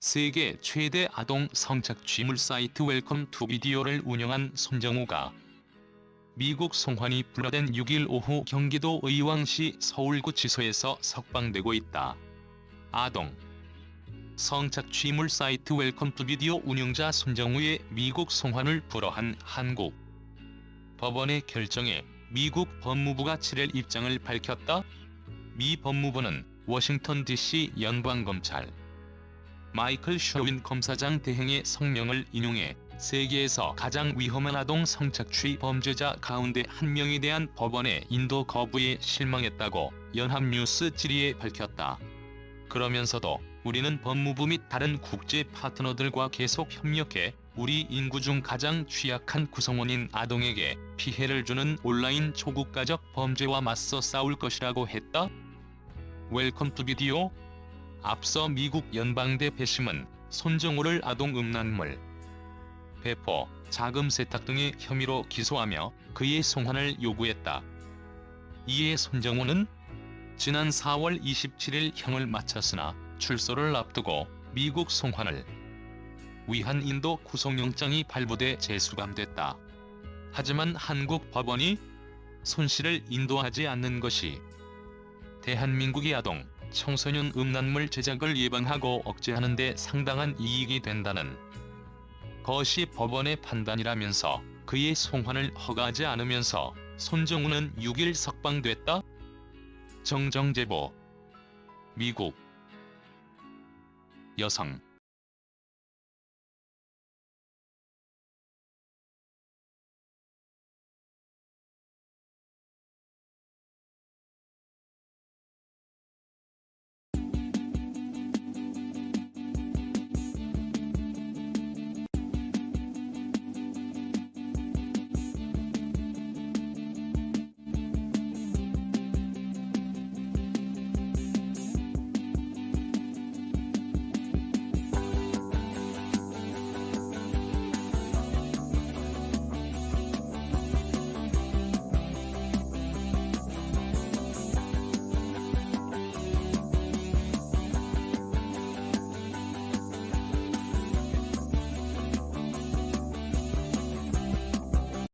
세계 최대 아동 성착 취물 사이트 웰컴 투 비디오를 운영한 손정우가 미국 송환이 불러댄 6일 오후 경기도 의왕시 서울구치소에서 석방되고 있다. 아동 성착 취물 사이트 웰컴 투 비디오 운영자 손정우의 미국 송환을 불허한 한국 법원의 결정에 미국 법무부가 7일 입장을 밝혔다. 미 법무부는 워싱턴 DC 연방검찰 마이클 셔윈 검사장 대행의 성명을 인용해 세계에서 가장 위험한 아동 성착취 범죄자 가운데 한 명에 대한 법원의 인도 거부에 실망했다고 연합뉴스 질의에 밝혔다. 그러면서도 우리는 법무부 및 다른 국제 파트너들과 계속 협력해 우리 인구 중 가장 취약한 구성원인 아동에게 피해를 주는 온라인 초국가적 범죄와 맞서 싸울 것이라고 했다. 웰컴 투 비디오 앞서 미국 연방대 배심은 손정우를 아동 음란물, 배포, 자금 세탁 등의 혐의로 기소하며 그의 송환을 요구했다. 이에 손정우는 지난 4월 27일 형을 마쳤으나 출소를 앞두고 미국 송환을 위한 인도 구속영장이 발부돼 재수감됐다. 하지만 한국 법원이 손 씨를 인도하지 않는 것이 대한민국의 아동, 청소년 음란물 제작을 예방하고 억제하는 데 상당한 이익이 된다는 것이 법원의 판단이라면서 그의 송환을 허가하지 않으면서 손정우는 6일 석방됐다. 정정제보 미국 여성